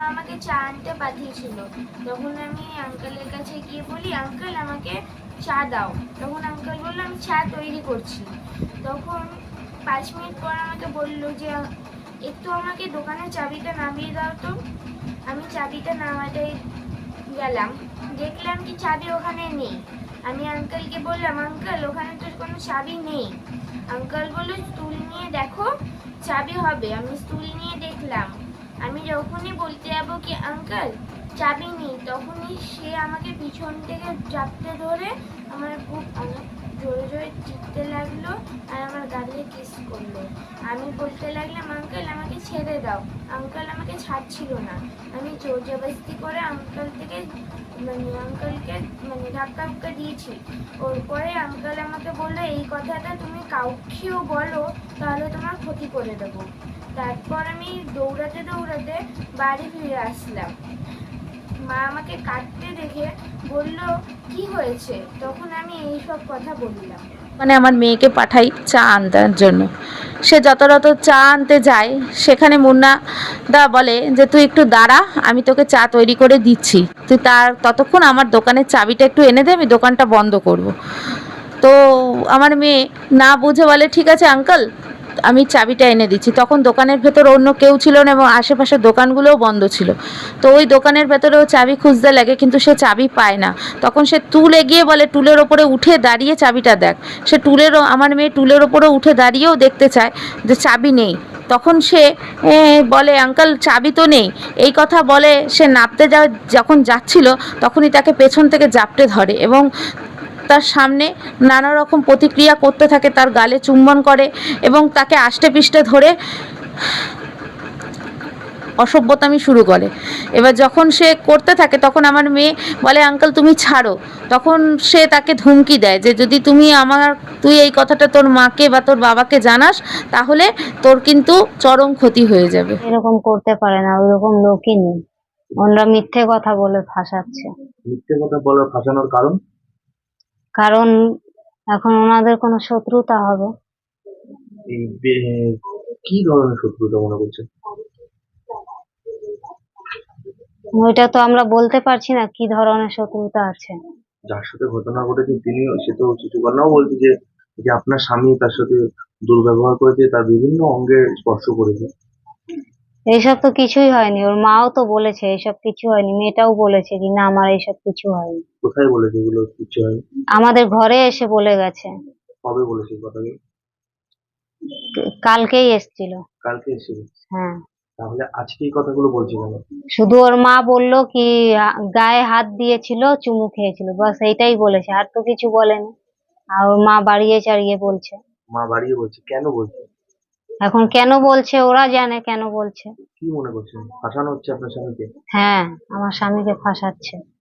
আমাকে চা আনতে পাঠিয়েছিল। তখন আমি আঙ্কেলের কাছে গিয়ে বলি আঙ্কেল আমাকে চা দাও। তখন আঙ্কেল বলল, আমি চা তৈরি করছি। তখন পাঁচ মিনিট পর আমাকে বলল যে, একটু আমাকে দোকানের চাবিটা নামিয়ে দাও তো। আমি চাবিটা নামাতে গেলাম। দেখলাম কি চাবি ওখানে নেই। আমি আঙ্কেলকে বললাম আঙ্কেল ওখানে তো কোনো চাবি নেই। আঙ্কেল বলল স্টুল নিয়ে দেখো, চাবি হবে। আমি স্টুল নিয়ে দেখলাম। আমি যখনই বলতে যাব কি, আঙ্কেল, চাবি নেই তখনই সে আমাকে পিছন থেকে চাপতে ধরে আমার বুক অনেক জোরে জোরে চিপতে লাগল আর আমার গালে কিস করল। আমি বলতে লাগলাম, আঙ্কেল, আমাকে ছেড়ে দাও। আঙ্কেল আমাকে ছাড়ছিল না। আমি জোর জবরদস্তি করে আঙ্কেল থেকে মানে আঙ্কেলকে মানে ধাক্কা ধাক্কা দিয়েছি। ওর পরে আঙ্কেল আমাকে বলল, এই কথাটা তুমি কাউকেও বলো, তাহলে তোমার ক্ষতি করে দেবো। তারপর আমি দৌড়াতে দৌড়াতে বাড়ি ফিরে আসলাম। মা আমাকে কাটতে দেখে বলল, কি হয়েছে? তখন আমি এই সব কথা বললাম। মানে আমার মেয়েকে পাঠাই চা আনতার জন্য। সে যত চা আনতে যায়। সেখানে মুন্না দা বলে যে, তুই একটু দাঁড়া, আমি তোকে চা তৈরি করে দিচ্ছি। তুই তার ততক্ষণ আমার দোকানের চাবিটা একটু এনে দে, আমি দোকানটা বন্ধ করব। তো আমার মেয়ে না বুঝে বলে, ঠিক আছে আঙ্কেল আমি চাবিটা এনে দিচ্ছি। তখন দোকানের ভেতর অন্য কেউ ছিল না এবং আশেপাশের দোকানগুলোও বন্ধ ছিল। তো ওই দোকানের ভেতরেও চাবি খুঁজতে লাগে, কিন্তু সে চাবি পায় না। তখন সে টুল এগিয়ে বলে, টুলের ওপরে উঠে দাঁড়িয়ে চাবিটা দেখ। সে টুলেরও আমার মেয়ে টুলের ওপরে উঠে দাঁড়িয়েও দেখতে চায় যে চাবি নেই। তখন সে বলে, আঙ্কাল, চাবি তো নেই। এই কথা বলে সে নাপতে যা, যখন যাচ্ছিল, তখনই তাকে পেছন থেকে জাপটে ধরে এবং তার সামনে নানা রকম প্রতিক্রিয়া করতে থাকে তার গালে চুম্বন করে এবং তাকে আষ্টে পিষ্টে ধরে অসভ্যতামি শুরু করে। এবার যখন সে করতে থাকে তখন আমার মেয়ে বলে আঙ্কেল তুমি ছাড়ো। তখন সে তাকে ধুমকি দেয় যে যদি তুমি আমার তুই এই কথাটা তোর মাকে বা তোর বাবাকে জানাস তাহলে তোর কিন্তু চরম ক্ষতি হয়ে যাবে। এরকম করতে পারে না ওইরকম লোকই নেই। ওনারা মিথ্যে কথা বলে ফাঁসাচ্ছে। মিথ্যে কথা বলার ফাঁসানোর কারণ? কারণ এখন ওনাদের কোনো শত্রুতা হবে। এই বে- কি ধরনের শত্রুতা মনে করছে ওইটা তো আমরা বলতে পারছি না কি ধরনের শত্রুতা আছে। যার সাথে ঘটনা ঘটেছে তিনি সে তো শিশুকন্যাও বলছে যে যে আপনার স্বামী তার সাথে দুর্ব্যবহার করেছে তার বিভিন্ন অঙ্গে স্পর্শ করেছে। এইসব তো কিছুই হয়নি। ওর মাও তো বলেছে এইসব কিছু হয়নি মেয়েটাও বলেছে কি না আমার এইসব কিছু হয়নি। কোথায় বলেছে এগুলো কিছু হয়নি? আমাদের ঘরে এসে বলে গেছে। কবে বলেছে কথাগুলো? কালকেই এসেছিল। কালকে এসে হ্যাঁ। তাহলে আজকে এই কথাগুলো বলছে কেন? শুধু ওর মা বলল কি গায়ে হাত দিয়েছিল চুমু খেয়েছিল বাস এইটাই বলেছে আর তো কিছু বলেনি। আর ওর মা বাড়িয়ে চাড়িয়ে বলছে। মা বাড়িয়ে বলছে কেন বলছে? এখন কেন বলছে ওরা জানে কেন বলছে। কি মনে করছেন? ফাঁসানো হচ্ছে আপনার স্বামীকে? হ্যাঁ আমার স্বামীকে ফাঁসাচ্ছে।